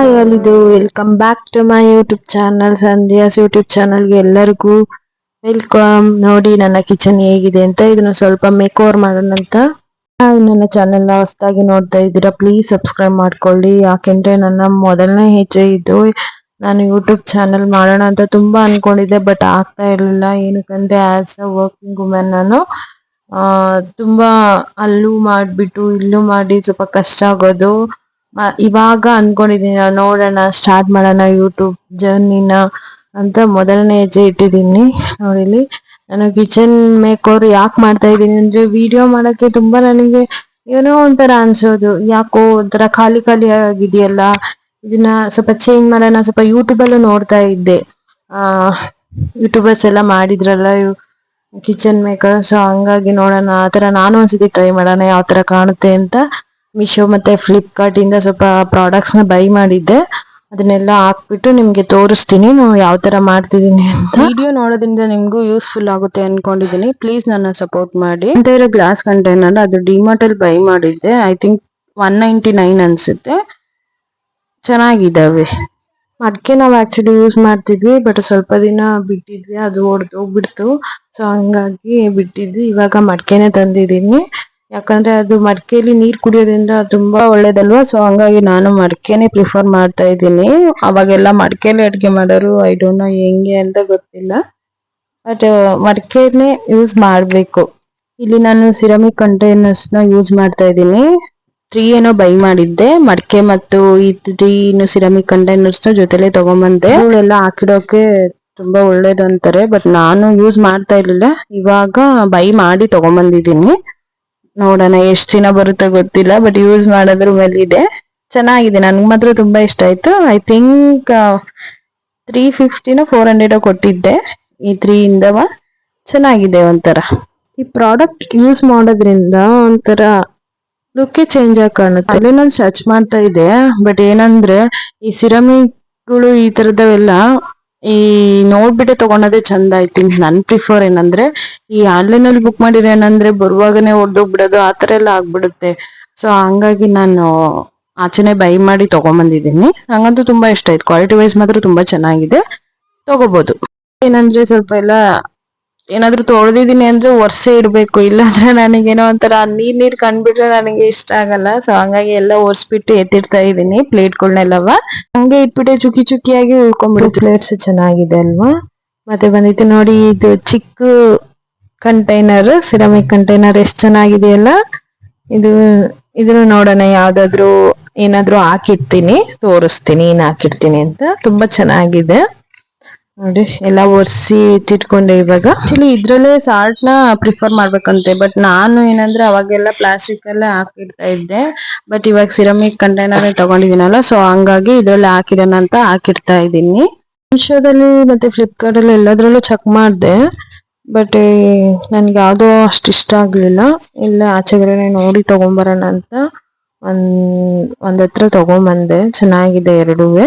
Hi ಅಲ್ಲಿದು welcome back to my YouTube channel Sandhya's YouTube ಚಾನಲ್ಗೆ ಎಲ್ಲರಿಗೂ ವೆಲ್ಕಮ್ ನೋಡಿ, ನನ್ನ ಕಿಚನ್ ಹೇಗಿದೆ ಅಂತ ಇದನ್ನ ಸ್ವಲ್ಪ ಮೇಕ್ ಓವರ್ ಮಾಡೋಣ ಅಂತ ನನ್ನ ಚಾನೆಲ್ ಹೊಸದಾಗಿ ನೋಡ್ತಾ ಇದ್ದೀರಾ ಪ್ಲೀಸ್ ಸಬ್ಸ್ಕ್ರೈಬ್ ಮಾಡ್ಕೊಳ್ಳಿ. ಯಾಕೆಂದ್ರೆ ನನ್ನ ಮೊದಲನೇ ಹೆಜ್ಜೆ ಇದು. ನಾನು ಯೂಟ್ಯೂಬ್ ಚಾನಲ್ ಮಾಡೋಣ ಅಂತ ತುಂಬಾ ಅನ್ಕೊಂಡಿದ್ದೆ ಬಟ್ ಆಗ್ತಾ ಇರಲಿಲ್ಲ. ಏನಕ್ಕಂದ್ರೆ ಆಸ್ ಅ ವರ್ಕಿಂಗ್ ವುಮೆನ್ ನಾನು ತುಂಬಾ ಅಲ್ಲೂ ಮಾಡಿಬಿಟ್ಟು, ಇಲ್ಲೂ ಮಾಡಿ ಸ್ವಲ್ಪ ಕಷ್ಟ ಆಗೋದು. ಇವಾಗ ಅನ್ಕೊಂಡಿದೀನಿ ನೋಡೋಣ ಸ್ಟಾರ್ಟ್ ಮಾಡೋಣ ಯೂಟ್ಯೂಬ್ ಜರ್ನಿನ ಅಂತ ಮೊದಲನೇ ಹೆಜ್ಜೆ ಇಟ್ಟಿದ್ದೀನಿ ನೋಡಿಲಿ ನಾನು ಕಿಚನ್ ಮೇಕ್ ಓವರ್ ಯಾಕೆ ಮಾಡ್ತಾ ಇದ್ದೀನಿ ಅಂದ್ರೆ ವಿಡಿಯೋ ಮಾಡಕ್ಕೆ ತುಂಬಾ ನನಗೆ ಏನೋ ಒಂಥರ ಅನ್ಸೋದು. ಯಾಕೋ ಒಂಥರ ಖಾಲಿ ಖಾಲಿ ಆಗಿದೆಯಲ್ಲ, ಇದನ್ನ ಸ್ವಲ್ಪ ಚೇಂಜ್ ಮಾಡೋಣ, ಸ್ವಲ್ಪ ಯೂಟ್ಯೂಬಲ್ಲೂ ನೋಡ್ತಾ ಇದ್ದೆ. ಆ ಯೂಟ್ಯೂಬರ್ಸ್ ಎಲ್ಲ ಮಾಡಿದ್ರಲ್ಲ ಕಿಚನ್ ಮೇಕರ್ ಸೊ ಹಂಗಾಗಿ ನೋಡೋಣ ಆತರ ನಾನು ಒಂದ್ಸತಿ ಟ್ರೈ ಮಾಡೋಣ, ಯಾವ ತರ ಕಾಣುತ್ತೆ ಅಂತ. ಮಿಶೋ ಮತ್ತೆ ಫ್ಲಿಪ್ಕಾರ್ಟ್ ಇಂದ ಸ್ವಲ್ಪ ಪ್ರಾಡಕ್ಟ್ಸ್ನ ಬೈ ಮಾಡಿದ್ದೆ. ಅದನ್ನೆಲ್ಲ ಹಾಕ್ಬಿಟ್ಟು ನಿಮ್ಗೆ ತೋರಿಸ್ತೀನಿ. ನಾವು ಯಾವ ತರ ಮಾಡ್ತಿದ್ದೀನಿ ಅಂತ. ವಿಡಿಯೋ ನೋಡೋದ್ರಿಂದ ನಿಮ್ಗೂ ಯೂಸ್ಫುಲ್ ಆಗುತ್ತೆ ಅನ್ಕೊಂಡಿದೀನಿ. ಪ್ಲೀಸ್ ನನ್ನ ಸಪೋರ್ಟ್ ಮಾಡಿ. ಅಂತ ಇರೋ ಗ್ಲಾಸ್ ಕಂಟೈನರ್ ಅದು ಡಿಮಾರ್ಟ್ ಅಲ್ಲಿ ಬೈ ಮಾಡಿದ್ದೆ. I think one ninety nine ಅನ್ಸುತ್ತೆ ಚೆನ್ನಾಗಿದ್ದಾವೆ ಮಡಿಕೆ ನಾವು ಆಕ್ಚುಲಿ ಯೂಸ್ ಮಾಡ್ತಿದ್ವಿ ಬಟ್ ಸ್ವಲ್ಪ ದಿನ ಬಿಟ್ಟಿದ್ವಿ. ಅದು ಒಡೆದು ಹೋಗ್ಬಿಡ್ತು. ಸೊ ಹಂಗಾಗಿ ಬಿಟ್ಟಿದ್ವಿ ಇವಾಗ ಮಡ್ಕೆನೆ ತಂದಿದ್ದೀನಿ. ಯಾಕಂದ್ರೆ ಅದು ಮಡಿಕೆಯಲ್ಲಿ ನೀರ್ ಕುಡಿಯೋದ್ರಿಂದ ತುಂಬಾ ಒಳ್ಳೇದಲ್ವಾ? ಸೊ ಹಂಗಾಗಿ ನಾನು ಮಡಿಕೆನೆ ಪ್ರಿಫರ್ ಮಾಡ್ತಾ ಇದ್ದೀನಿ. ಅವಾಗೆಲ್ಲ ಮಡಕೆಲಿ ಅಡ್ಗೆ ಮಾಡೋರು ಐ ಡೋಂಟ್ ನೋ ಹೆಂಗೆ ಅಂತ ಗೊತ್ತಿಲ್ಲ. ಬಟ್ ಮಡಕೆನೆ ಯೂಸ್ ಮಾಡ್ಬೇಕು. ಇಲ್ಲಿ ನಾನು ಸಿರಮಿಕ್ ಕಂಟೈನರ್ಸ್ನ ಯೂಸ್ ಮಾಡ್ತಾ ಇದ್ದೀನಿ. ತ್ರೀ ಏನೋ ಬೈ ಮಾಡಿದ್ದೆ. ಮಡಕೆ ಮತ್ತು ಈ ತ್ರೀ ಸಿರಮಿಕ್ ಕಂಟೈನರ್ಸ್ನ ಜೊತೆಲೆ ತಗೊಂಬಂದೆ. ಅವಳೆಲ್ಲ ಹಾಕಿಡೋಕೆ ತುಂಬಾ ಒಳ್ಳೇದು ಅಂತಾರೆ ಬಟ್ ನಾನು ಯೂಸ್ ಮಾಡ್ತಾ ಇರ್ಲಿಲ್ಲ. ಇವಾಗ ಬೈ ಮಾಡಿ ತಗೊಂಬಂದಿದ್ದೀನಿ. ನೋಡೋಣ ಎಷ್ಟು ದಿನ ಬರುತ್ತೋ ಗೊತ್ತಿಲ್ಲ ಬಟ್ ಯೂಸ್ ಮಾಡೋದ್ರ ಮೇಲೆ ಇದೆ. ಚೆನ್ನಾಗಿದೆ, ನನ್ಗೆ ಮಾತ್ರ ತುಂಬಾ ಇಷ್ಟ ಆಯ್ತು. ಐ ಥಿಂಕ್ ತ್ರೀ ಫಿಫ್ಟಿನ ಫೋರ್ ಹಂಡ್ರೆಡ್ ಕೊಟ್ಟಿದ್ದೆ. ಈ ತ್ರೀ ಇಂದವ ಚೆನ್ನಾಗಿದೆ ಒಂಥರ. ಈ ಪ್ರಾಡಕ್ಟ್ ಯೂಸ್ ಮಾಡೋದ್ರಿಂದ ಒಂಥರ ಲುಕ್ಕೇ ಚೇಂಜ್ ಆಗಿ ಕಾಣುತ್ತೆ. ನಾನು ಸರ್ಚ್ ಮಾಡ್ತಾ ಇದ್ದೆ ಬಟ್ ಏನಂದ್ರೆ ಈ ಸಿರಮಿಕ್ಗಳು ಈ ತರದವೆಲ್ಲ ಈ ನೋಡ್ಬಿಟ್ಟೆ ತಗೊಂಡದೇ ಚಂದ ಐ ಥಿಂಕ್ ನನ್ ಪ್ರಿಫರ್ ಏನಂದ್ರೆ ಈ ಆನ್ಲೈನ್ ಅಲ್ಲಿ ಬುಕ್ ಮಾಡಿದ್ರೆ ಏನಂದ್ರೆ ಬರುವಾಗನೆ ಹೊಡೆದೋಗ್ಬಿಡೋದು ಆತರ ಎಲ್ಲ ಆಗ್ಬಿಡುತ್ತೆ. ಸೊ ಹಂಗಾಗಿ ನಾನು ಆಚೆನೆ ಬೈ ಮಾಡಿ ತಗೊಂಬಂದಿದ್ದೀನಿ. ನಂಗಂತೂ ತುಂಬಾ ಇಷ್ಟ ಆಯ್ತು. ಕ್ವಾಲಿಟಿ ವೈಸ್ ಮಾತ್ರ ತುಂಬಾ ಚೆನ್ನಾಗಿದೆ. ತಗೋಬಹುದು ಏನಂದ್ರೆ ಸ್ವಲ್ಪ ಎಲ್ಲ ಏನಾದ್ರು ತೊಳೆದಿದ್ದೀನಿ ಅಂದ್ರೆ ಒರ್ಸೆ ಇಡ್ಬೇಕು ಇಲ್ಲಾಂದ್ರೆ ನನಗೇನೋ ಒಂಥರ ನೀರ್ ನೀರ್ ಕಂಡ್ಬಿಟ್ರೆ ನನಗೆ ಇಷ್ಟ ಆಗಲ್ಲ. ಸೊ ಹಂಗಾಗಿ ಎಲ್ಲ ಒರ್ಸ್ಬಿಟ್ಟು ಎತ್ತಿಡ್ತಾ ಇದ್ದೀನಿ ಪ್ಲೇಟ್ಗಳನ್ನೆಲ್ಲವ ಹಂಗೆ ಇಟ್ಬಿಟ್ಟೆ ಚುಕ್ಕಿ ಚುಕ್ಕಿಯಾಗಿ ಉಳ್ಕೊಂಡ್ಬಿಟ್ಟು ಪ್ಲೇಟ್ಸ್ ಚೆನ್ನಾಗಿದೆ ಅಲ್ವಾ? ಮತ್ತೆ ಬಂದಿತ್ತು ನೋಡಿ ಇದು ಚಿಕ್ಕ ಕಂಟೈನರ್ ಸಿರಾಮಿಕ್ ಕಂಟೈನರ್ ಎಷ್ಟು ಚೆನ್ನಾಗಿದೆಯಲ್ಲ? ಇದು ಇದನ್ನು ನೋಡೋಣ ಯಾವ್ದಾದ್ರು ಏನಾದ್ರು ಹಾಕಿರ್ತೀನಿ ತೋರಿಸ್ತೀನಿ ಏನ್ ಹಾಕಿರ್ತೀನಿ ಅಂತ. ತುಂಬಾ ಚೆನ್ನಾಗಿದೆ. ನೋಡಿ, ಎಲ್ಲ ಒರೆಸಿ ಎತ್ತಿಟ್ಕೊಂಡೆ ಇವಾಗ. ಆಕ್ಚುಲಿ ಇದ್ರಲ್ಲೇ ಸಾಲ್ಟ್ನ ಪ್ರಿಫರ್ ಮಾಡ್ಬೇಕಂತೆ ಬಟ್ ನಾನು ಏನಂದ್ರೆ ಅವಾಗೆಲ್ಲ ಪ್ಲಾಸ್ಟಿಕ್ ಅಲ್ಲೇ ಹಾಕಿಡ್ತಾ ಇದ್ದೆ. ಬಟ್ ಇವಾಗ ಸಿರಮಿಕ್ ಕಂಟೈನರ್ ತಗೊಂಡಿದ್ದೀನಲ್ಲ ಸೊ ಹಂಗಾಗಿ ಇದ್ರಲ್ಲಿ ಹಾಕಿರೋಣ ಅಂತ ಹಾಕಿಡ್ತಾ ಇದ್ದೀನಿ. ಮೀಶೋದಲ್ಲಿ ಮತ್ತೆ ಫ್ಲಿಪ್ಕಾರ್ಟ್ ಅಲ್ಲಿ ಎಲ್ಲದ್ರಲ್ಲೂ ಚೆಕ್ ಮಾಡಿದೆ ಬಟ್ ನನ್ಗೆ ಯಾವ್ದೋ ಅಷ್ಟು ಇಷ್ಟ ಆಗ್ಲಿಲ್ಲ. ಇಲ್ಲ ಆಚೆಗಡೆ ನೋಡಿ ತಗೊಂಬರೋಣ ಅಂತ ಒಂದ್ ಒಂದ್ ಹತ್ರ ತಗೊಂಬಂದೆ, ಚೆನ್ನಾಗಿದೆ ಎರಡುವೆ.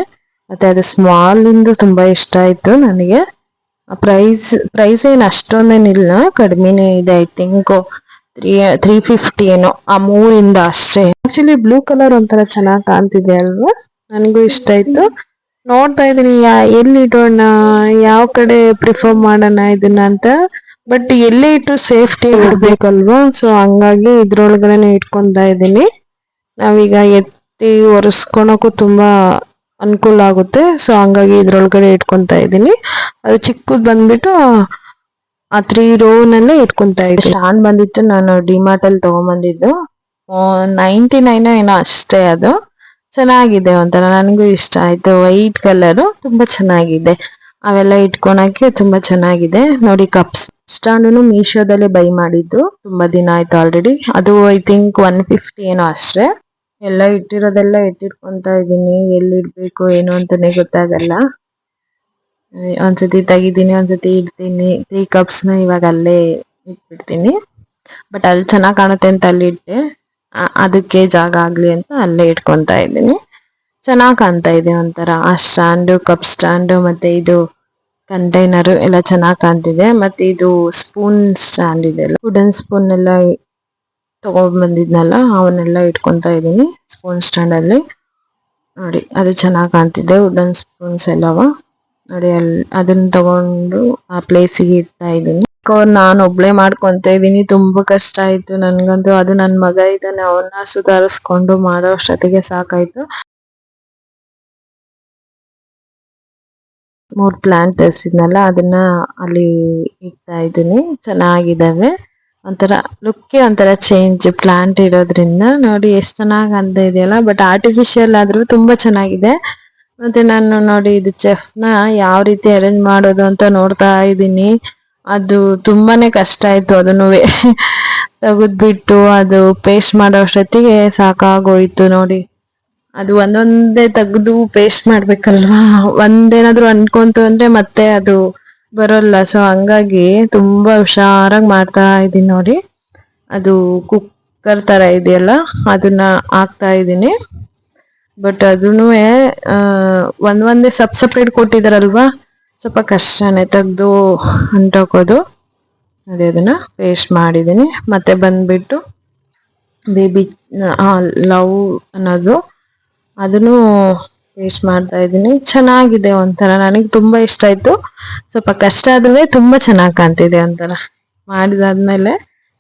ಮತ್ತೆ ಅದು ಸ್ಮಾಲ್ ತುಂಬ ಇಷ್ಟ ಆಯ್ತು ನನಗೆ. ಪ್ರೈಸ್ ಪ್ರೈಸ್ ಏನು ಅಷ್ಟೊಂದೇನಿಲ್ಲ ಕಡಿಮೆನೇ ಇದೆ I think three three fifty ಏನೋ, ಆ ಮೂರಿಂದ ಅಷ್ಟೇ. ಆಕ್ಚುಲಿ ಬ್ಲೂ ಕಲರ್ ಒಂಥರ ಚೆನ್ನಾಗಿ ಕಾಣ್ತಿದೆ ಅಲ್ವಾ? ನನಗೂ ಇಷ್ಟ ಆಯ್ತು. ನೋಡ್ತಾ ಇದೀನಿ ಎಲ್ಲಿ ಇಡೋಣ, ಯಾವ ಕಡೆ ಪ್ರಿಫರ್ ಮಾಡೋಣ ಇದನ್ನ ಅಂತ. ಬಟ್ ಎಲ್ಲೇ ಇಟ್ಟು ಸೇಫ್ಟಿ ಇರ್ಬೇಕಲ್ವಾ ಸೊ ಹಂಗಾಗಿ ಇದ್ರೊಳಗಡೆ ಇಟ್ಕೊಂತಾ ಇದ್ದೀನಿ. ನಾವೀಗ ಎತ್ತಿ ಒರೆಸ್ಕೊಳಕ್ಕೂ ತುಂಬಾ ಅನುಕೂಲ ಆಗುತ್ತೆ. ಸೊ ಹಂಗಾಗಿ ಇದ್ರೊಳಗಡೆ ಇಟ್ಕೊಂತಾ ಇದ್ದೀನಿ. ಅದು ಚಿಕ್ಕದು ಬಂದ್ಬಿಟ್ಟು, ಆ ತ್ರೀ ರೋನಲ್ಲೇ ಇಟ್ಕೊಂತಾ ಇದ್ದೀನಿ. ಸ್ಟ್ಯಾಂಡ್ ಬಂದಿತ್ತು. ನಾನು ಡಿಮಾರ್ಟ್ ಅಲ್ಲಿ ತಗೊಂಡ್ಬಂದಿದ್ದು ನೈಂಟಿ ನೈನ್ ಏನೋ ಅಷ್ಟೇ ಅದು. ಚೆನ್ನಾಗಿದೆ ಒಂಥರ. ನನಗೂ ಇಷ್ಟ ಆಯ್ತು. ವೈಟ್ ಕಲರ್ ತುಂಬಾ ಚೆನ್ನಾಗಿದೆ. ಅವೆಲ್ಲ ಇಟ್ಕೊಳಕ್ಕೆ ತುಂಬಾ ಚೆನ್ನಾಗಿದೆ. ನೋಡಿ ಕಪ್ಸ್ ಸ್ಟ್ಯಾಂಡೂ ಮೀಶೋದಲ್ಲೇ ಬೈ ಮಾಡಿದ್ದು. ತುಂಬಾ ದಿನ ಆಯ್ತು ಆಲ್ರೆಡಿ ಅದು ಐ ಥಿಂಕ್ ಒನ್ ಫಿಫ್ಟಿ ಏನೋ ಅಷ್ಟೇ. ಎಲ್ಲ ಇಟ್ಟಿರೋದೆಲ್ಲ ಎತ್ತಿಟ್ಕೊಂತ ಇದ್ದೀನಿ. ಎಲ್ಲಿ ಇಡ್ಬೇಕು ಏನು ಅಂತಾನೆ ಗೊತ್ತಾಗಲ್ಲ. ಒಂದ್ಸತಿ ತೆಗಿದೀನಿ ಒಂದ್ಸತಿ ಇಡ್ತೀನಿ. ತ್ರೀ ಕಪ್ಸ್ನ ಇವಾಗ ಅಲ್ಲೇ ಇಟ್ಬಿಡ್ತೀನಿ. ಬಟ್ ಅಲ್ಲಿ ಚೆನ್ನಾಗಿ ಕಾಣುತ್ತೆ ಅಂತ ಅಲ್ಲಿ ಇಟ್ಟೆ. ಅದಕ್ಕೆ ಜಾಗ ಆಗ್ಲಿ ಅಂತ ಅಲ್ಲೇ ಇಟ್ಕೊಂತ ಇದ್ದೀನಿ. ಚೆನ್ನಾಗಿ ಕಾಣ್ತಾ ಇದೆ ಒಂಥರ. ಆ ಸ್ಟ್ಯಾಂಡ್, ಕಪ್ ಸ್ಟ್ಯಾಂಡ್ ಮತ್ತೆ ಇದು ಕಂಟೈನರ್ ಎಲ್ಲ ಚೆನ್ನಾಗಿ ಕಾಣ್ತಿದೆ. ಮತ್ತೆ ಇದು ಸ್ಪೂನ್ ಸ್ಟ್ಯಾಂಡ್ ಇದೆ ವುಡನ್ ಸ್ಪೂನ್ ಎಲ್ಲ ತಗೊಂಡ್ ಬಂದಿದ್ನಲ್ಲ, ಅವನ್ನೆಲ್ಲ ಇಟ್ಕೊಂತ ಇದ್ದೀನಿ ಸ್ಪೂನ್ ಸ್ಟ್ಯಾಂಡ್ ಅಲ್ಲಿ. ನೋಡಿ, ಅದು ಚೆನ್ನಾಗಿ ಕಾಣ್ತಿದೆ ವುಡನ್ ಸ್ಪೂನ್ಸ್ ಎಲ್ಲವ. ನೋಡಿ ಅಲ್ಲಿ ಅದನ್ನ ತಗೊಂಡು ಆ ಪ್ಲೇಸಿಗೆ ಇಡ್ತಾ ಇದ್ದೀನಿ. ನಾನು ಒಬ್ಳೆ ಮಾಡ್ಕೊಂತ ಇದ್ದೀನಿ, ತುಂಬಾ ಕಷ್ಟ ಆಯ್ತು ನನ್ಗಂತೂ. ಅದು ನನ್ ಮಗ ಇದ್ದಾನೆ ಅವನ್ನ ಸುಧಾರಿಸ್ಕೊಂಡು ಮಾಡೋ ಅಷ್ಟೊತ್ತಿಗೆ ಸಾಕಾಯ್ತು. ಮೂರ್ ಪ್ಲಾಂಟ್ ತರಿಸಿದ್ನಲ್ಲ, ಅದನ್ನ ಅಲ್ಲಿ ಇಡ್ತಾ ಇದ್ದೀನಿ. ಚೆನ್ನಾಗಿದ್ದಾವೆ ಒಂಥರ ಲುಕ್ಕೇ ಒಂಥರ ಚೇಂಜ್ ಪ್ಲಾಂಟ್ ಇರೋದ್ರಿಂದ ನೋಡಿ ಎಷ್ಟು ಚೆನ್ನಾಗಿ ಅಂತ ಇದೆಯಲ್ಲ ಬಟ್ ಆರ್ಟಿಫಿಷಿಯಲ್ ಆದ್ರೂ ತುಂಬಾ ಚೆನ್ನಾಗಿದೆ. ಮತ್ತೆ ನಾನು ನೋಡಿ ಇದು ಚೆಫ್ನ ಯಾವ ರೀತಿ ಅರೇಂಜ್ ಮಾಡೋದು ಅಂತ ನೋಡ್ತಾ ಇದ್ದೀನಿ. ಅದು ತುಂಬಾನೇ ಕಷ್ಟ ಆಯ್ತು ಅದನ್ನು ತೆಗೆದ್ಬಿಟ್ಟು ಅದು ಪೇಸ್ಟ್ ಮಾಡೋ ಅಷ್ಟೊತ್ತಿಗೆ ಸಾಕಾಗೋಯ್ತು ನೋಡಿ. ಅದು ಒಂದೊಂದೇ ತೆಗೆದು ಪೇಸ್ಟ್ ಮಾಡ್ಬೇಕಲ್ವಾ? ಒಂದೇನಾದ್ರು ಅನ್ಕೊಂತು ಅಂದ್ರೆ ಮತ್ತೆ ಅದು ಬರೋಲ್ಲ. ಸೊ ಹಂಗಾಗಿ ತುಂಬಾ ಹುಷಾರಾಗಿ ಮಾಡ್ತಾ ಇದ್ದೀನಿ ನೋಡಿ. ಅದು ಕುಕ್ಕರ್ ತರ ಇದೆಯಲ್ಲ, ಅದನ್ನ ಹಾಕ್ತಾ ಇದ್ದೀನಿ. ಬಟ್ ಅದನ್ನು ಒಂದ್ ಒಂದೇ ಸಪ್ ಸಪ್ರೇಟ್ ಕೊಟ್ಟಿದಾರಲ್ವಾ? ಸ್ವಲ್ಪ ಕಷ್ಟನೇ ತೆಗೆದು ಅಂಟೋಕೋದು ನೋಡಿ ಅದನ್ನ ಪೇಸ್ಟ್ ಮಾಡಿದ್ದೀನಿ. ಮತ್ತೆ ಬಂದ್ಬಿಟ್ಟು ಬೇಬಿ ಲವ್ ಅನ್ನೋದು. ಅದನ್ನು ಪೇಸ್ಟ್ ಮಾಡ್ತಾ ಇದ್ದೀನಿ. ಚೆನ್ನಾಗಿದೆ ಒಂಥರ. ನನಗೆ ತುಂಬಾ ಇಷ್ಟ ಆಯ್ತು. ಸ್ವಲ್ಪ ಕಷ್ಟ ಆದ್ರೂ ತುಂಬಾ ಚೆನ್ನಾಗಿ ಕಾಣ್ತಿದೆ ಒಂಥರ. ಮಾಡಿದಾದ್ಮೇಲೆ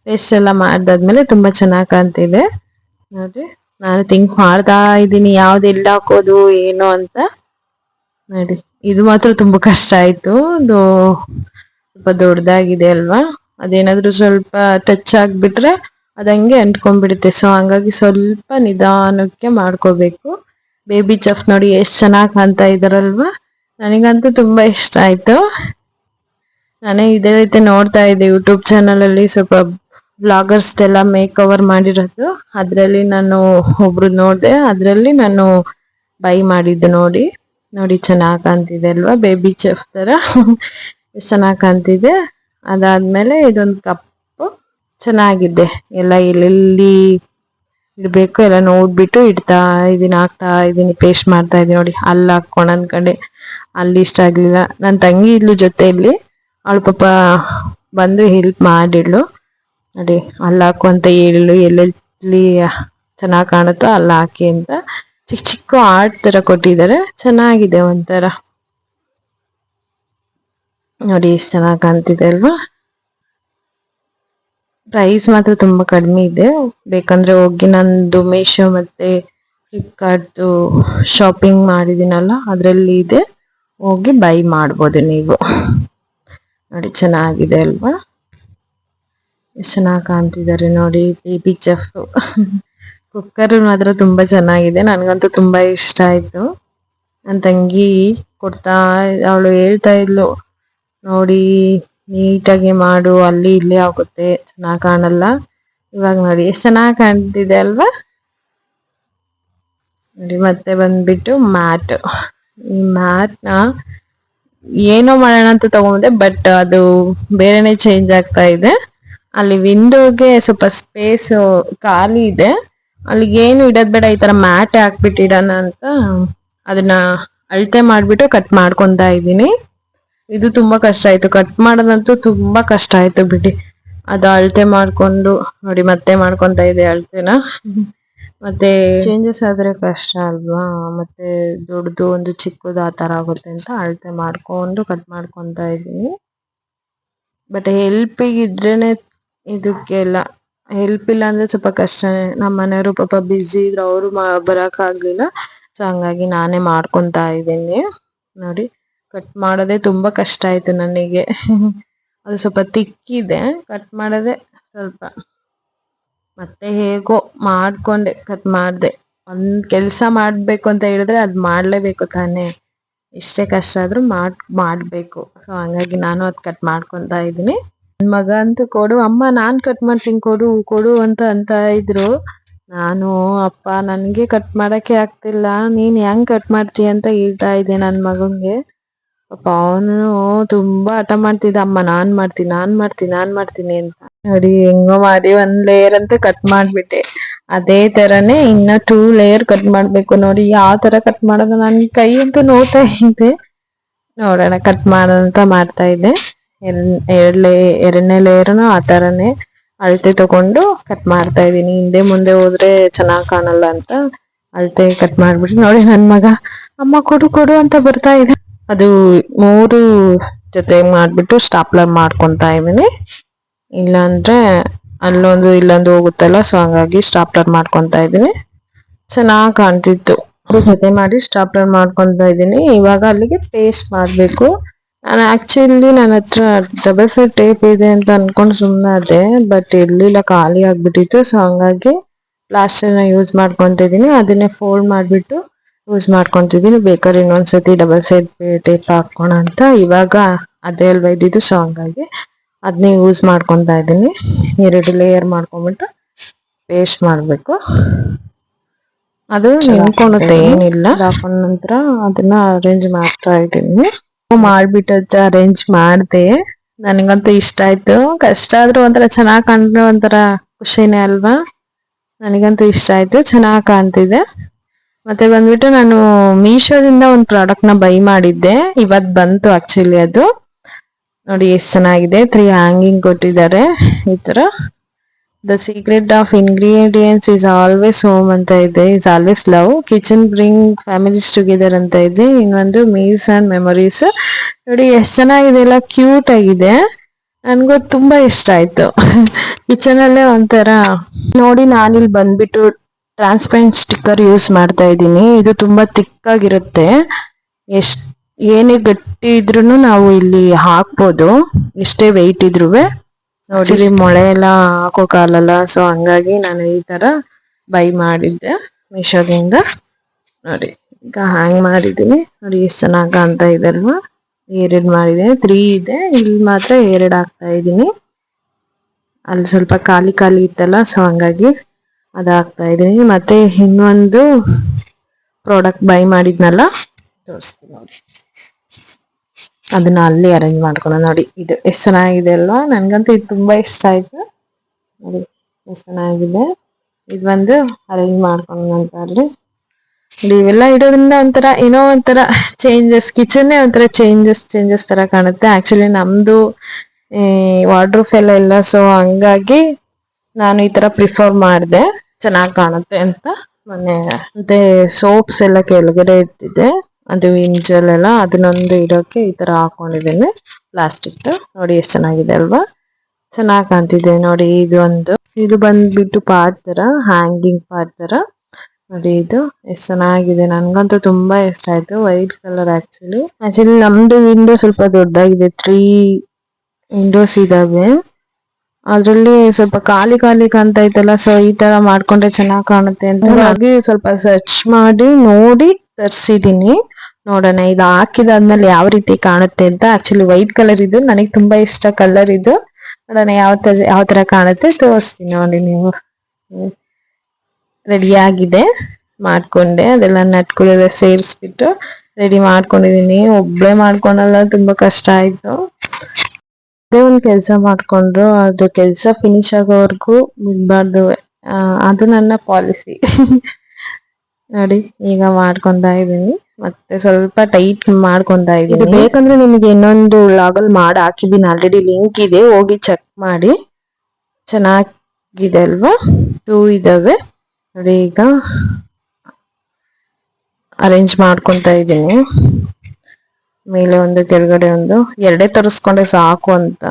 ಪೇಸ್ಟ್ ಎಲ್ಲ ಮಾಡಿದಾದ್ಮೇಲೆ ತುಂಬಾ ಚೆನ್ನಾಗಿ ಕಾಣ್ತಿದೆ. ನೋಡಿ, ನಾನು ತಿಂಕ್ ಮಾಡ್ತಾ ಇದ್ದೀನಿ. ಯಾವ್ದು ಎಲ್ಲಿ ಹಾಕೋದು, ಏನು ಅಂತ. ನೋಡಿ, ಇದು ಮಾತ್ರ ತುಂಬಾ ಕಷ್ಟ ಆಯ್ತು. ಅದು ಸ್ವಲ್ಪ ದೊಡ್ಡದಾಗಿದೆ ಅಲ್ವಾ? ಅದೇನಾದ್ರೂ ಸ್ವಲ್ಪ ಟಚ್ ಆಗ್ಬಿಟ್ರೆ ಅದಂಗೆ ಅಂಟ್ಕೊಂಡ್ಬಿಡುತ್ತೆ. ಸೊ ಹಂಗಾಗಿ ಸ್ವಲ್ಪ ನಿಧಾನಕ್ಕೆ ಮಾಡ್ಕೋಬೇಕು. ಬೇಬಿ ಚಫ್ ನೋಡಿ ಎಷ್ಟು ಚೆನ್ನಾಗಿ ಕಾಣ್ತಾ ಇದಾರಲ್ವಾ ನನಗಂತೂ ತುಂಬ ಇಷ್ಟ ಆಯಿತು. ನಾನೇ ಇದೇ ರೀತಿ ನೋಡ್ತಾ ಇದ್ದೆ ಯೂಟ್ಯೂಬ್ ಚಾನಲಲ್ಲಿ ಸ್ವಲ್ಪ ಬ್ಲಾಗರ್ಸ್ ಎಲ್ಲ ಮೇಕ್ ಓವರ್ ಮಾಡಿರೋದು. ಅದರಲ್ಲಿ ನಾನು ಒಬ್ರು ನೋಡಿದೆ, ಅದರಲ್ಲಿ ನಾನು ಬೈ ಮಾಡಿದ್ದು ನೋಡಿ. ನೋಡಿ ಚೆನ್ನಾಗಿ ಕಾಣ್ತಿದೆ ಅಲ್ವಾ? ಬೇಬಿ ಚೆಫ್ ತರ ಚೆನ್ನಾಗಿ ಕಾಣ್ತಿದೆ. ಅದಾದಮೇಲೆ ಇದೊಂದು ಕಪ್ಪು. ಚೆನ್ನಾಗಿದೆ. ಎಲ್ಲ ಎಲ್ಲೆಲ್ಲಿ ಬೇಕು ಎಲ್ಲ ನೋಡ್ಬಿಟ್ಟು ಇಡ್ತಾ ಇದೀನಿ, ಹಾಕ್ತಾ ಇದೀನಿ ಪೇಸ್ಟ್ ಮಾಡ್ತಾ ಇದೀನಿ ನೋಡಿ. ಅಲ್ಲಿ ಹಾಕ್ಕೊಂಡು ಅಂದ್ಕೊಂಡೆ. ಅಲ್ಲಿ ಇಷ್ಟ ಆಗಲಿಲ್ಲ. ನನ್ನ ತಂಗಿ ಇದ್ಲು ಜೊತೆಯಲ್ಲಿ. ಅವಳು ಪಾಪ ಬಂದು ಹೆಲ್ಪ್ ಮಾಡಿಡ್ಲು ನೋಡಿ, ಅಲ್ಲಿ ಹಾಕು ಅಂತ ಹೇಳಿಳು ಎಲ್ಲೆಲ್ಲಿ ಚೆನ್ನಾಗಿ ಕಾಣುತ್ತೋ ಅಲ್ಲಿ ಹಾಕಿ ಅಂತ. ಚಿಕ್ಕ ಚಿಕ್ಕ ಆರ್ಟ್ ಥರ ಕೊಟ್ಟಿದ್ದಾರೆ. ಚೆನ್ನಾಗಿದೆ ಒಂಥರ. ನೋಡಿ, ಎಷ್ಟು ಚೆನ್ನಾಗಿ ಕಾಣ್ತಿದೆ ಅಲ್ವಾ? ಪ್ರೈಸ್ ಮಾತ್ರ ತುಂಬಾ ಕಡಿಮೆ ಇದೆ. ಬೇಕಂದ್ರೆ ಹೋಗಿ ನಂದು ಮೀಶೋ ಮತ್ತೆ ಫ್ಲಿಪ್ಕಾರ್ಟ್ದು ಶಾಪಿಂಗ್ ಮಾಡಿದಿನಲ್ಲ ಅದರಲ್ಲಿ ಇದೆ. ಹೋಗಿ ಬೈ ಮಾಡ್ಬೋದು ನೀವು. ನೋಡಿ, ಚೆನ್ನಾಗಿದೆ ಅಲ್ವಾ? ಎಷ್ಟು ಚೆನ್ನಾಗಿ ಕಾಣ್ತಿದ್ದಾರೆ ನೋಡಿ ಬೇಬಿ ಚಫ್ ಕುಕ್ಕರ್ ಮಾತ್ರ ತುಂಬಾ ಚೆನ್ನಾಗಿದೆ. ನನಗಂತೂ ತುಂಬಾ ಇಷ್ಟ ಆಯ್ತು. ನನ್ನ ತಂಗಿ ಕೊಡ್ತಾ, ಅವಳು ಹೇಳ್ತಾ ಇದ್ಲು, ನೋಡಿ ನೀಟಾಗಿ ಮಾಡು, ಅಲ್ಲಿ ಇಲ್ಲಿ ಆಗುತ್ತೆ, ಚೆನ್ನಾಗಿ ಕಾಣಲ್ಲ. ಇವಾಗ ನೋಡಿ, ಎಷ್ಟು ಚೆನ್ನಾಗಿ ಕಾಣ್ತಿದೆ ಅಲ್ವಾ? ನೋಡಿ, ಮತ್ತೆ ಬಂದ್ಬಿಟ್ಟು ಮ್ಯಾಟ್. ಈ ಮ್ಯಾಟ್ನ ಏನೋ ಮಾಡೋಣ ಅಂತ ತಗೊಂಡೆ ಬಟ್ ಅದು ಬೇರೆನೆ ಚೇಂಜ್ ಆಗ್ತಾ ಇದೆ. ಅಲ್ಲಿ ವಿಂಡೋಗೆ ಸ್ವಲ್ಪ ಸ್ಪೇಸ್ ಖಾಲಿ ಇದೆ. ಅಲ್ಲಿಗೆ ಏನು ಇಡೋದ್ ಬೇಡ, ಈ ತರ ಮ್ಯಾಟ್ ಹಾಕ್ಬಿಟ್ಟಿಡೋಣ ಅಂತ ಅದನ್ನ ಅಳತೆ ಮಾಡ್ಬಿಟ್ಟು ಕಟ್ ಮಾಡ್ಕೊತಾ ಇದ್ದೀನಿ. ಇದು ತುಂಬಾ ಕಷ್ಟ ಆಯ್ತು. ಕಟ್ ಮಾಡೋದಂತೂ ತುಂಬಾ ಕಷ್ಟ ಆಯ್ತು ಬಿಡಿ. ಅದು ಅಳತೆ ಮಾಡ್ಕೊಂಡು ನೋಡಿ ಮತ್ತೆ ಮಾಡ್ಕೊಂತ ಇದೆ ಅಳತೆನ. ಮತ್ತೆ ಚೇಂಜಸ್ ಆದ್ರೆ ಕಷ್ಟ ಅಲ್ವಾ? ಮತ್ತೆ ದೊಡ್ಡದು ಒಂದು ಚಿಕ್ಕದು ಆ ತರ ಆಗುತ್ತೆ ಅಂತ ಅಳತೆ ಮಾಡ್ಕೊಂಡು ಕಟ್ ಮಾಡ್ಕೊಂತ ಇದೀನಿ ಬಟ್ ಹೆಲ್ಪಿಗೆ ಇದ್ರೇನೆ ಇದಕ್ಕೆಲ್ಲ. ಹೆಲ್ಪ್ ಇಲ್ಲ ಅಂದ್ರೆ ಸ್ವಲ್ಪ ಕಷ್ಟನೇ. ನಮ್ಮ ಮನೆಯವರು ಪಾಪ ಬ್ಯುಸಿ ಇದ್ರು ಅವರು ಬರಕ್ ಆಗ್ಲಿಲ್ಲ ಸೊ ಹಂಗಾಗಿ ನಾನೇ ಮಾಡ್ಕೊಂತ ಇದ್ದೀನಿ. ನೋಡಿ. ಕಟ್ ಮಾಡೋದೇ ತುಂಬ ಕಷ್ಟ ಆಯಿತು ನನಗೆ. ಅದು ಸ್ವಲ್ಪ ತಿಕ್ಕಿದೆ. ಕಟ್ ಮಾಡೋದೇ ಸ್ವಲ್ಪ ಮತ್ತೆ ಹೇಗೋ ಮಾಡ್ಕೊಂಡೆ ಕಟ್ ಮಾಡಿದೆ. ಒಂದು ಕೆಲಸ ಮಾಡ್ಬೇಕು ಅಂತ ಹೇಳಿದ್ರೆ ಅದ್ ಮಾಡ್ಲೇಬೇಕು ತಾನೇ. ಎಷ್ಟೇ ಕಷ್ಟ ಆದ್ರೂ ಮಾಡ್, ಮಾಡಬೇಕು. ಸೊ ಹಂಗಾಗಿ ನಾನು ಅದು ಕಟ್ ಮಾಡ್ಕೊಂತ ಇದ್ದೀನಿ. ನನ್ನ ಮಗ ಅಂತೂ ಕೊಡು, ಅಮ್ಮ ನಾನು ಕಟ್ ಮಾಡ್ತೀನಿ ಕೊಡು ಕೊಡು ಅಂತ ಅಂತ ಇದ್ರು. ನಾನು, ಅಪ್ಪ ನನಗೆ ಕಟ್ ಮಾಡಕ್ಕೆ ಆಗ್ತಿಲ್ಲ, ನೀನು ಹೆಂಗ್ ಕಟ್ ಮಾಡ್ತೀಯ ಅಂತ ಹೇಳ್ತಾ ಇದ್ದೆ ನನ್ನ ಮಗಂಗೆ. ಪಾಪ ಅವನು ತುಂಬಾ ಹಠ ಮಾಡ್ತಿದ್ದ. ಅಮ್ಮ, ನಾನ್ ಮಾಡ್ತೀನಿ ನಾನ್ ಮಾಡ್ತೀನಿ ನಾನ್ ಮಾಡ್ತೀನಿ ಅಂತ. ನೋಡಿ ಹೆಂಗೋ ಮಾಡಿ ಒಂದ್ ಲೇಯರ್ ಅಂತ ಕಟ್ ಮಾಡ್ಬಿಟ್ಟೆ. ಅದೇ ತರನೇ ಇನ್ನ ಟೂ ಲೇಯರ್ ಕಟ್ ಮಾಡ್ಬೇಕು ನೋಡಿ, ಯಾವ ತರ ಕಟ್ ಮಾಡೋದು. ನನ್ ಕೈ ಅಂತೂ ನೋಡ್ತಾ ಇದೆ. ನೋಡೋಣ ಕಟ್ ಮಾಡೋಂತ ಮಾಡ್ತಾ ಇದ್ದೆ. ಎರಡ್ ಲೇ ಎರಡನೇ ಲೇಯರ್ನು ಆ ತರನೇ ಅಳತೆ ತಗೊಂಡು ಕಟ್ ಮಾಡ್ತಾ ಇದೀನಿ ಹಿಂದೆ ಮುಂದೆ ಹೋದ್ರೆ ಚೆನ್ನಾಗ್ ಕಾಣಲ್ಲ ಅಂತ ಅಳತೆ ಕಟ್ ಮಾಡ್ಬಿಟ್ಟು ನೋಡಿ ನನ್ ಮಗ. ಅಮ್ಮ, ಕೊಡು ಕೊಡು ಅಂತ ಬರ್ತಾ ಇದೆ. ಅದು ಮೂರು ಜೊತೆ ಮಾಡಿಬಿಟ್ಟು ಸ್ಟಾಪ್ಲರ್ ಮಾಡ್ಕೊತಾ ಇದ್ದೀನಿ. ಇಲ್ಲಾಂದರೆ ಅಲ್ಲೊಂದು ಇಲ್ಲೊಂದು ಹೋಗುತ್ತಲ್ಲ ಸೊ ಹಂಗಾಗಿ ಸ್ಟಾಪ್ಲರ್ ಮಾಡ್ಕೊತಾ ಇದ್ದೀನಿ. ಚೆನ್ನಾಗಿ ಕಾಣ್ತಿತ್ತು ಜೊತೆ ಮಾಡಿ ಸ್ಟಾಪ್ಲರ್ ಮಾಡ್ಕೊತಾ ಇದ್ದೀನಿ. ಇವಾಗ ಅಲ್ಲಿಗೆ ಪೇಸ್ಟ್ ಮಾಡಬೇಕು. ನಾನು ಆಕ್ಚುಲಿ ನನ್ನ ಹತ್ರ ಡಬಲ್ ಸೈಡ್ ಟೇಪ್ ಇದೆ ಅಂತ ಅಂದ್ಕೊಂಡು ಸುಮ್ಮನೆ ಅದೇ ಬಟ್ ಇರ್ಲಿಲ್ಲ ಖಾಲಿ ಆಗಿಬಿಟ್ಟಿತ್ತು. ಸೊ ಹಂಗಾಗಿ ಪ್ಲಾಸ್ಟರ್ನ ಯೂಸ್ ಮಾಡ್ಕೊತಿದ್ದೀನಿ ಅದನ್ನೇ ಫೋಲ್ಡ್ ಮಾಡಿಬಿಟ್ಟು ಯೂಸ್ ಮಾಡ್ಕೊತಿದ್ದೀನಿ ಬೇಕಾದ್ರೆ ಇನ್ನೊಂದ್ಸತಿ ಡಬಲ್ ಸೈಡ್ ಟೇಪ್ ಹಾಕೋಣ ಅಂತ. ಇವಾಗ ಅದೇ ಅಲ್ವಾ ಇದ್ದಿದ್ದು ಸೊ ಹಂಗಾಗಿ ಅದನ್ನೇ ಯೂಸ್ ಮಾಡ್ಕೊತಾ ಇದ್ದೀನಿ. ಎರಡು ಲೇಯರ್ ಮಾಡ್ಕೊಂಬಿಟ್ಟು ಪೇಸ್ಟ್ ಮಾಡಬೇಕು. ಅದು ನಿಂತ್ಕೊಳುತ್ತೆ ಏನಿಲ್ಲ. ಹಾಕೊಂಡ ನಂತರ ಅದನ್ನ ಅರೇಂಜ್ ಮಾಡ್ತಾ ಇದ್ದೀನಿ. ಮಾಡ್ಬಿಟ್ಟದ್ದು ಅರೇಂಜ್ ಮಾಡ್ದೆ. ನನಗಂತೂ ಇಷ್ಟ ಆಯ್ತು. ಕಷ್ಟ ಆದ್ರೂ ಒಂಥರ ಚೆನ್ನಾಗಿ ಕಂಡ್ರೆ ಒಂಥರ ಖುಷಿನೇ ಅಲ್ವಾ? ನನಗಂತೂ ಇಷ್ಟ ಆಯ್ತು. ಚೆನ್ನಾಗಿ ಕಾಣ್ತಿದೆ. ಮತ್ತೆ ಬಂದ್ಬಿಟ್ಟು ನಾನು ಮೀಶೋದಿಂದ ಒಂದು ಪ್ರಾಡಕ್ಟ್ನ ಬೈ ಮಾಡಿದ್ದೆ. ಇವತ್ ಬಂತು ಆಕ್ಚುಲಿ ಅದು. ನೋಡಿ ಎಷ್ಟು ಚೆನ್ನಾಗಿದೆ. ತ್ರೀ ಹ್ಯಾಂಗಿಂಗ್ ಕೊಟ್ಟಿದ್ದಾರೆ. ಈ ತರ. The secret of ingredients is always home ಅಂತ ಇದೆ. Is always love kitchen bring families together ಅಂತ ಇದೆ. ಇನ್ನೊಂದು ಮೀಸ್ ಅಂಡ್ ಮೆಮೊರೀಸ್ ನೋಡಿ ಎಷ್ಟು ಚೆನ್ನಾಗಿದೆ. ಎಲ್ಲ ಕ್ಯೂಟ್ ಆಗಿದೆ. ನನ್ಗೂ ತುಂಬಾ ಇಷ್ಟ ಆಯ್ತು. ಕಿಚನ್ ಅಲ್ಲೇ ಒಂಥರ. ನೋಡಿ ನಾನಿಲ್ಲಿ ಬಂದ್ಬಿಟ್ಟು ಟ್ರಾನ್ಸ್ಪರೆಂಟ್ ಸ್ಟಿಕ್ಕರ್ ಯೂಸ್ ಮಾಡ್ತಾ ಇದ್ದೀನಿ. ಇದು ತುಂಬ ತಿಕ್ಕಾಗಿರುತ್ತೆ. ಎಷ್ಟು ಏನೇ ಗಟ್ಟಿ ಇದ್ರೂ ನಾವು ಇಲ್ಲಿ ಹಾಕ್ಬೋದು. ಎಷ್ಟೇ ವೆಯ್ಟ್ ಇದ್ರೂ ನೋಡಿ ಮೊಳೆ ಎಲ್ಲ ಹಾಕೋಕಾಗಲ್ಲ ಸೊ ಹಂಗಾಗಿ ನಾನು ಈ ತರ ಬೈ ಮಾಡಿದ್ದೆ ಮೀಶೋದಿಂದ. ನೋಡಿ ಈಗ ಹ್ಯಾಂಗ್ ಮಾಡಿದ್ದೀನಿ. ನೋಡಿ ಎಷ್ಟು ಚೆನ್ನಾಗಿ ಕಾಣ್ತಾ ಇದೆ ಅಲ್ವಾ? ಎರಡು ಮಾಡಿದ್ದೀನಿ. ತ್ರೀ ಇದೆ. ಇಲ್ಲಿ ಮಾತ್ರ ಎರಡು ಹಾಕ್ತಾ ಇದ್ದೀನಿ. ಅಲ್ಲಿ ಸ್ವಲ್ಪ ಖಾಲಿ ಖಾಲಿ ಇತ್ತಲ್ಲ ಸೊ ಹಂಗಾಗಿ ಅದು ಹಾಕ್ತಾ ಮತ್ತೆ ಇನ್ನೊಂದು ಪ್ರಾಡಕ್ಟ್ ಬೈ ಮಾಡಿದ್ನಲ್ಲ? ತೋರಿಸ್ತೀನಿ ನೋಡಿ. ಅದನ್ನ ಅಲ್ಲಿ ಅರೇಂಜ್ ಮಾಡ್ಕೊಂಡು ನೋಡಿ. ಇದು ಎಷ್ಟು ಚೆನ್ನಾಗಿದೆ ಅಲ್ವಾ? ನನಗಂತೂ ಇದು ತುಂಬಾ ಇಷ್ಟ ಆಯ್ತು. ನೋಡಿ, ಎಷ್ಟು ಚೆನ್ನಾಗಿದೆ. ಇದು ಬಂದು ಅರೇಂಜ್ ಮಾಡ್ಕೊಳ್ಳೋಣ ಅಲ್ಲಿ ನೋಡಿ ಇವೆಲ್ಲ ಇಡೋದ್ರಿಂದ ಒಂಥರ ಏನೋ ಒಂಥರ ಚೇಂಜಸ್ ಕಿಚನ್ನೇ ಒಂಥರ ಚೇಂಜಸ್ ಚೇಂಜಸ್ ತರ ಕಾಣುತ್ತೆ. ಆಕ್ಚುಲಿ ನಮ್ದು ವಾರ್ಡ್ರೂಫ್ ಎಲ್ಲ ಇಲ್ಲ. ಸೊ ಹಂಗಾಗಿ ನಾನು ಈ ತರ ಪ್ರಿಫರ್ ಮಾಡಿದೆ. ಚೆನ್ನಾಗಿ ಕಾಣುತ್ತೆ ಅಂತ ಮೊನ್ನೆ ಮತ್ತೆ ಸೋಪ್ಸ್ ಎಲ್ಲ ಕೆಳಗಡೆ ಇಟ್ಟಿದ್ದೆ. ಅದು ಇಂಜಲ್ ಎಲ್ಲ ಅದನ್ನೊಂದು ಇಡೋಕೆ ಈ ತರ ಹಾಕೊಂಡಿದ್ದೇನೆ. ಪ್ಲಾಸ್ಟಿಕ್ ನೋಡಿ ಎಷ್ಟು ಚೆನ್ನಾಗಿದೆ ಅಲ್ವಾ? ಚೆನ್ನಾಗಿ ಕಾಣ್ತಿದೆ ನೋಡಿ ಇದು ಒಂದು. ಇದು ಬಂದ್ಬಿಟ್ಟು ಪಾರ್ಟ್ ತರ ಹ್ಯಾಂಗಿಂಗ್ ಪಾರ್ಟ್ ತರ ನೋಡಿ ಇದು ಎಷ್ಟು ಚೆನ್ನಾಗಿದೆ. ನನ್ಗಂತೂ ತುಂಬಾ ಇಷ್ಟ ಆಯ್ತು. ವೈಟ್ ಕಲರ್ ಆಕ್ಚುಲಿ ಆಕ್ಚುಲಿ ನಮ್ದು ವಿಂಡೋ ಸ್ವಲ್ಪ ದೊಡ್ಡದಾಗಿದೆ ತ್ರೀ ವಿಂಡೋಸ್ ಇದಾವೆ ಅದ್ರಲ್ಲಿ ಸ್ವಲ್ಪ ಖಾಲಿ ಖಾಲಿ ಕಾಣ್ತಾ ಇತ್ತಲ್ಲ ಸೊ ಈ ತರ ಮಾಡ್ಕೊಂಡ್ರೆ ಚೆನ್ನಾಗ್ ಕಾಣುತ್ತೆ ಅಂತ ಹಾಗೆ ಸ್ವಲ್ಪ ಸರ್ಚ್ ಮಾಡಿ ನೋಡಿ ತರ್ಸಿದೀನಿ. ನೋಡೋಣ ಇದು ಹಾಕಿದಾದ್ಮೇಲೆ ಯಾವ ರೀತಿ ಕಾಣುತ್ತೆ ಅಂತ. ಆಕ್ಚುಲಿ ವೈಟ್ ಕಲರ್ ಇದು ನನಗೆ ತುಂಬಾ ಇಷ್ಟ ಕಲರ್ ಇದು. ನೋಡೋಣ ಯಾವ ತರ ಯಾವ ತರ ಕಾಣುತ್ತೆ ತೋರಿಸ್ತೀನಿ ನೋಡಿ ನೀವು. ರೆಡಿ ಆಗಿದೆ. ಮಾಡ್ಕೊಂಡೆ ಅದೆಲ್ಲ ನಟ್ಗಳೆಲ್ಲ ಸೇರಿಸ್ಬಿಟ್ಟು ರೆಡಿ ಮಾಡ್ಕೊಂಡಿದೀನಿ. ಒಬ್ಳೆ ಮಾಡ್ಕೊಂಡಲ್ಲ ತುಂಬಾ ಕಷ್ಟ ಆಯ್ತು. ಅದೇ ಒಂದ್ ಕೆಲ್ಸ ಮಾಡ್ಕೊಂಡ್ರು, ಅದು ಕೆಲ್ಸ ಫಿನಿಶ್ ಆಗೋವರೆಗೂ ಬಿಡ್ಬಾರ್ದು ಅದು ನನ್ನ ಪಾಲಿಸಿ ನೋಡಿ, ಈಗ ಮಾಡ್ಕೊಂತ ಇದೀನಿ ಮತ್ತೆ ಸ್ವಲ್ಪ ಟೈಟ್ ಮಾಡ್ಕೊಂತ ಇದೀನಿ ಬೇಕಂದ್ರೆ ನಿಮಗೆ ಇನ್ನೊಂದು ಲಾಗಲ್ ಮಾಡಿ ಹಾಕಿದೀನಿ ಆಲ್ರೆಡಿ ಲಿಂಕ್ ಇದೆ, ಹೋಗಿ ಚೆಕ್ ಮಾಡಿ. ಚೆನ್ನಾಗಿದೆ ಅಲ್ವಾ? ಟೂ ಇದಾವೆ. ನೋಡಿ ಈಗ ಅರೇಂಜ್ ಮಾಡ್ಕೊಂತ ಇದ್ದೀನಿ. ಮೇಲೆ ಒಂದು ಕೆಳಗಡೆ ಒಂದು ಎರಡೇ ತರಿಸ್ಕೊಂಡ್ರೆ ಸಾಕು ಅಂತ.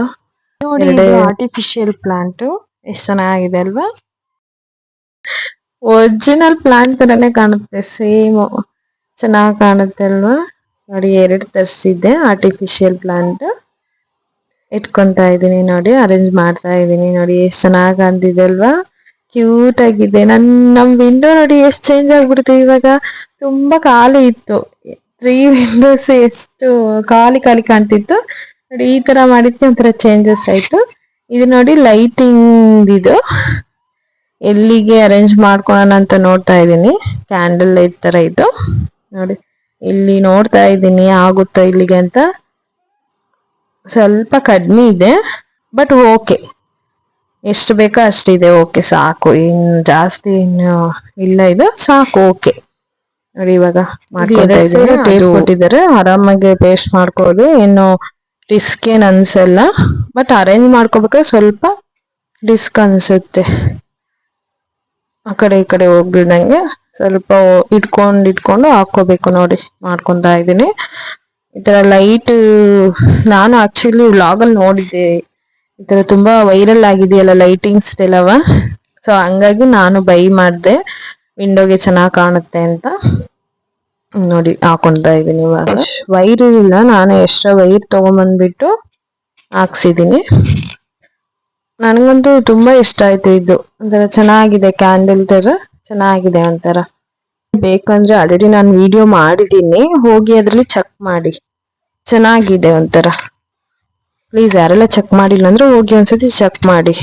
ನೋಡಿ ಆರ್ಟಿಫಿಷಿಯಲ್ ಪ್ಲಾಂಟ್ ಎಷ್ಟು ಚೆನ್ನಾಗಿದೆ ಅಲ್ವಾ? ಒರಿಜಿನಲ್ ಪ್ಲಾಂಟ್ ತರನೇ ಕಾಣುತ್ತೆ ಸೇಮ್ ಚೆನ್ನಾಗಿ ಕಾಣುತ್ತೆ ಅಲ್ವಾ? ನೋಡಿ ಎರಡು ತರಿಸಿದ್ದೆ ಆರ್ಟಿಫಿಷಿಯಲ್ ಪ್ಲಾಂಟ್ ಇಟ್ಕೊಂತ ಇದ್ದೀನಿ ನೋಡಿ ಅರೇಂಜ್ ಮಾಡ್ತಾ ಇದ್ದೀನಿ ನೋಡಿ ಎಷ್ಟು ಚೆನ್ನಾಗಿ ಕಾಣ್ತಿದೆ ಅಲ್ವಾ? ಕ್ಯೂಟ್ ಆಗಿದೆ. ನನ್ ನಮ್ ವಿಂಡೋ ನೋಡಿ ಎಷ್ಟು ಚೇಂಜ್ ಆಗ್ಬಿಡ್ತು ಇವಾಗ. ತುಂಬಾ ಖಾಲಿ ಇತ್ತು. ತ್ರೀ ವಿಂಡೋಸ್ ಎಷ್ಟು ಖಾಲಿ ಖಾಲಿ ಕಾಣ್ತಿತ್ತು. ನೋಡಿ ಈ ತರ ಮಾಡಿದ್ಕೆ ಒಂಥರ ಚೇಂಜಸ್ ಆಯ್ತು. ಇದು ನೋಡಿ ಲೈಟಿಂಗ್ ಇದು. ಎಲ್ಲಿಗೆ ಅರೇಂಜ್ ಮಾಡ್ಕೊಳ್ಳೋಣ ಅಂತ ನೋಡ್ತಾ ಇದ್ದೀನಿ. ಕ್ಯಾಂಡಲ್ ಲೈಟ್ ತರ ಇದು. ನೋಡಿ, ಇಲ್ಲಿ ನೋಡ್ತಾ ಇದ್ದೀನಿ, ಆಗುತ್ತಾ ಇಲ್ಲಿಗೆ ಅಂತ. ಸ್ವಲ್ಪ ಕಡಿಮೆ ಇದೆ ಬಟ್ ಓಕೆ ಎಷ್ಟು ಬೇಕೋ ಅಷ್ಟಿದೆ ಓಕೆ ಸಾಕು. ಇನ್ನು ಜಾಸ್ತಿ ಇನ್ನು ಇಲ್ಲ ಇದು, ಸಾಕು ಓಕೆ ನೋಡಿ ಇವಾಗ ಟೇಪ್ ಕೊಟ್ಟಿದ್ದಾರೆ. ಆರಾಮಾಗಿ ಪೇಸ್ಟ್ ಮಾಡ್ಕೋದು ಏನು ರಿಸ್ಕ್ ಏನ್ ಅನ್ಸಲ್ಲ. ಬಟ್ ಅರೇಂಜ್ ಮಾಡ್ಕೋಬೇಕಾದ್ರೆ ಸ್ವಲ್ಪ ರಿಸ್ಕ್ ಅನ್ಸುತ್ತೆ. ಆ ಕಡೆ ಈ ಕಡೆ ಹೋಗ್ಲಿದಂಗೆ ಸ್ವಲ್ಪ ಇಟ್ಕೊಂಡು ಇಟ್ಕೊಂಡು ಹಾಕೋಬೇಕು ನೋಡಿ. ಮಾಡ್ಕೊಂತಾ ಇದ್ದೀನಿ. ಈ ತರ ಲೈಟ್ ನಾನು ಆಕ್ಚುಲಿ ವ್ಲಾಗಲ್ಲಿ ನೋಡಿದ್ದೆ. ಈ ತರ ತುಂಬಾ ವೈರಲ್ ಆಗಿದೆಯಲ್ಲ ಲೈಟಿಂಗ್ಸ್ ಎಲ್ಲವ ಸೊ ಹಂಗಾಗಿ ನಾನು ಬೈ ಮಾಡಿದೆ. ವಿಂಡೋಗೆ ಚೆನ್ನಾಗಿ ಕಾಣುತ್ತೆ ಅಂತ ನೋಡಿ ಹಾಕೊಂತಾ ಇದ್ದೀನಿ ಇವಾಗ ವೈರ್ ಇಲ್ಲ ನಾನು ಎಕ್ಸ್ಟ್ರಾ ವೈರ್ ತೊಗೊಂಬಂದ್ಬಿಟ್ಟು ಹಾಕ್ಸಿದ್ದೀನಿ. ನನಗಂತೂ ತುಂಬಾ ಇಷ್ಟ ಆಯ್ತು ಇದು. ಒಂಥರ ಚೆನ್ನಾಗಿದೆ ಕ್ಯಾಂಡಲ್ ಥರ ಚೆನ್ನಾಗಿದೆ ಒಂಥರ. ಬೇಕಂದ್ರೆ ಆಲ್ರೆಡಿ ನಾನು ವಿಡಿಯೋ ಮಾಡಿದ್ದೀನಿ ಹೋಗಿ ಅದರಲ್ಲಿ ಚೆಕ್ ಮಾಡಿ. ಚೆನ್ನಾಗಿದೆ ಒಂಥರ. ಪ್ಲೀಸ್ ಯಾರೆಲ್ಲ ಚೆಕ್ ಮಾಡಿಲ್ಲ ಅಂದ್ರೆ ಹೋಗಿ ಒಂದ್ಸತಿ ಚೆಕ್ ಮಾಡಿ.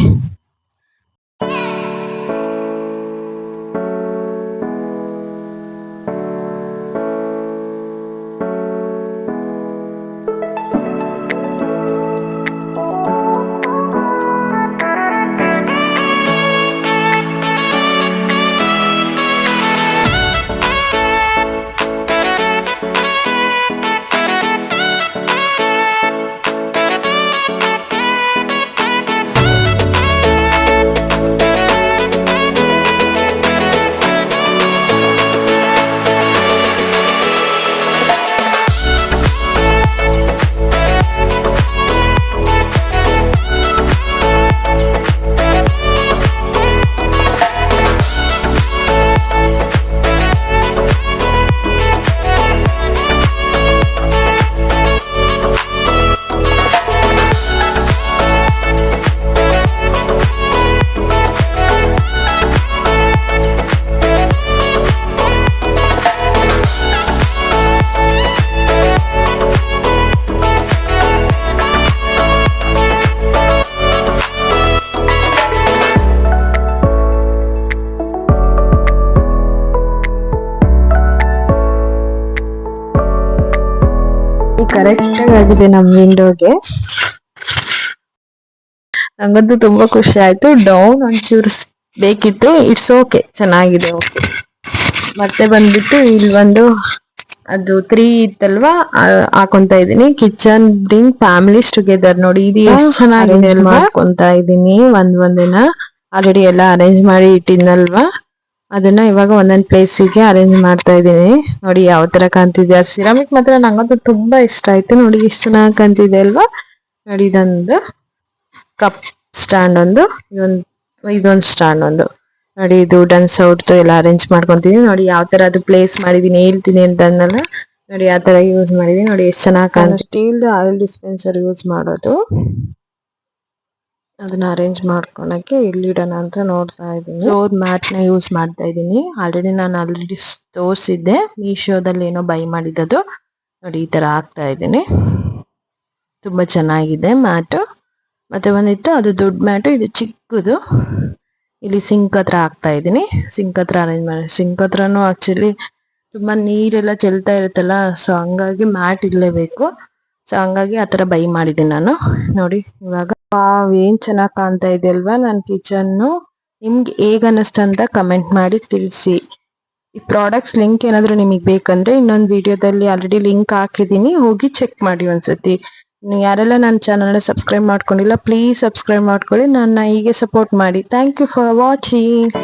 ಕರೆಕ್ಟ್ ಆಗಿದೆ ನಮ್ ವಿಂಡೋಗೆ ನಂಗಂತೂ ತುಂಬಾ ಖುಷಿ ಆಯ್ತು. ಡೌನ್ ಒಂಚೂರು ಬೇಕಿತ್ತು. ಇಟ್ಸ್ ಓಕೆ ಚೆನ್ನಾಗಿದೆ ಓಕೆ ಮತ್ತೆ ಬಂದ್ಬಿಟ್ಟು ಇಲ್ಲಿ ಒಂದು ಅದು ತ್ರೀ ಇತ್ತಲ್ವಾ? ಹಾಕೊಂತ ಇದೀನಿ ಕಿಚನ್ ಡ್ರಿಂಕ್ ಫ್ಯಾಮಿಲೀಸ್ ಟುಗೆದರ್ ನೋಡಿ ಇದು ಎಷ್ಟು ಚೆನ್ನಾಗಿದೆ ಅಲ್ವಾ? ಹಾಕೊಂತ ಇದೀನಿ ಒಂದ್ ಒಂದಿನ. ಆಲ್ರೆಡಿ ಎಲ್ಲ ಅರೇಂಜ್ ಮಾಡಿ ಇಟ್ಟಿದ್ನಲ್ವಾ? ಅದನ್ನ ಇವಾಗ ಒಂದೊಂದ್ ಪ್ಲೇಸಿಗೆ ಅರೇಂಜ್ ಮಾಡ್ತಾ ಇದ್ದೀನಿ. ನೋಡಿ ಯಾವ ತರ ಕಾಣ್ತಿದೆ. ಸಿರಾಮಿಕ್ ಮಾತ್ರ ನಂಗಂತೂ ತುಂಬಾ ಇಷ್ಟ ಆಯ್ತು. ನೋಡಿ ಎಷ್ಟು ಚೆನ್ನಾಗಿ ಕಾಣ್ತಿದೆ ಅಲ್ವಾ? ನೋಡಿ ಇದೊಂದು ಕಪ್ ಸ್ಟ್ಯಾಂಡ್ ಒಂದು. ಇದೊಂದು ಇದೊಂದು ಸ್ಟ್ಯಾಂಡ್ ಒಂದು. ನೋಡಿ ಇದು ಡನ್ ಸೌಟ್ ಎಲ್ಲ ಅರೇಂಜ್ ಮಾಡ್ಕೊಂತೀನಿ. ನೋಡಿ ಯಾವ ತರ ಅದು ಪ್ಲೇಸ್ ಮಾಡಿದೀನಿ, ಹೇಳ್ತೀನಿ ಅಂತ ಅನ್ನಲ್ಲ ನೋಡಿ ಯಾವ ತರ ಯೂಸ್ ಮಾಡಿದೀನಿ. ನೋಡಿ ಎಷ್ಟು ಚೆನ್ನಾಗಿ ಕಾಣುತ್ತೆ ಸ್ಟೀಲ್ ಆಯಿಲ್ ಡಿಸ್ಪೆನ್ಸರ್ ಯೂಸ್ ಮಾಡೋದು. ಅದನ್ನ ಅರೇಂಜ್ ಮಾಡ್ಕೊಳಕ್ಕೆ ಇಲ್ಲಿಡೋಣ ಅಂತ ನೋಡ್ತಾ ಇದ್ದೀನಿ. ಫ್ಲೋರ್ ಮ್ಯಾಟ್ನ ಯೂಸ್ ಮಾಡ್ತಾ ಇದ್ದೀನಿ. ಆಲ್ರೆಡಿ ನಾನು ಆಲ್ರೆಡಿ ತೋರಿಸಿದ್ದೆ. ಮೀಶೋದಲ್ಲಿ ಏನೋ ಬೈ ಮಾಡಿದ್ದು ನೋಡಿ, ಈ ತರ ಹಾಕ್ತಾ ಇದ್ದೀನಿ. ತುಂಬಾ ಚೆನ್ನಾಗಿದೆ ಮ್ಯಾಟ್ ಮತ್ತೆ ಬಂದಿತ್ತು, ಅದು ದೊಡ್ಡ ಮ್ಯಾಟ್ ಇದು ಚಿಕ್ಕದು. ಇಲ್ಲಿ ಸಿಂಕ್ ಹತ್ರ ಹಾಕ್ತಾ ಇದ್ದೀನಿ. ಸಿಂಕ್ ಹತ್ರ ಅರೇಂಜ್ ಮಾಡಿ ಸಿಂಕ್ ಹತ್ರನೂ ಆಕ್ಚುಲಿ ತುಂಬಾ ನೀರೆಲ್ಲ ಚೆಲ್ತಾ ಇರುತ್ತಲ್ಲ ಸೊ ಹಂಗಾಗಿ ಮ್ಯಾಟ್ ಇರ್ಲೇಬೇಕು. ಸೊ ಹಂಗಾಗಿ ಆ ತರ ಬೈ ಮಾಡಿದ್ದೀನಿ ನಾನು. ನೋಡಿ, ಇವಾಗ ವಾವ್ ಏನ್ ಚೆನ್ನಾಗ್ ಕಾಣ್ತಾ ಇದೆ ಅಲ್ವಾ ನನ್ನ ಕಿಚನ್ ನಿಮ್ಗೆ ಹೇಗ್ ಅನ್ನಿಸ್ತು ಅಂತ ಕಮೆಂಟ್ ಮಾಡಿ ತಿಳಿಸಿ. ಈ ಪ್ರಾಡಕ್ಟ್ಸ್ ಲಿಂಕ್ ಏನಾದ್ರು ನಿಮಗೆ ಬೇಕಂದ್ರೆ ಇನ್ನೊಂದು ವಿಡಿಯೋದಲ್ಲಿ ಆಲ್ರೆಡಿ ಲಿಂಕ್ ಹಾಕಿದೀನಿ ಹೋಗಿ ಚೆಕ್ ಮಾಡಿ ಒಂದ್ಸತಿ. ಯಾರೆಲ್ಲ ನನ್ನ ಚಾನಲ್ನ ಸಬ್ಸ್ಕ್ರೈಬ್ ಮಾಡ್ಕೊಂಡಿಲ್ಲ ಪ್ಲೀಸ್ ಸಬ್ಸ್ಕ್ರೈಬ್ ಮಾಡ್ಕೊಳ್ಳಿ. ನನ್ನ ಹೀಗೆ ಸಪೋರ್ಟ್ ಮಾಡಿ. Thank you for watching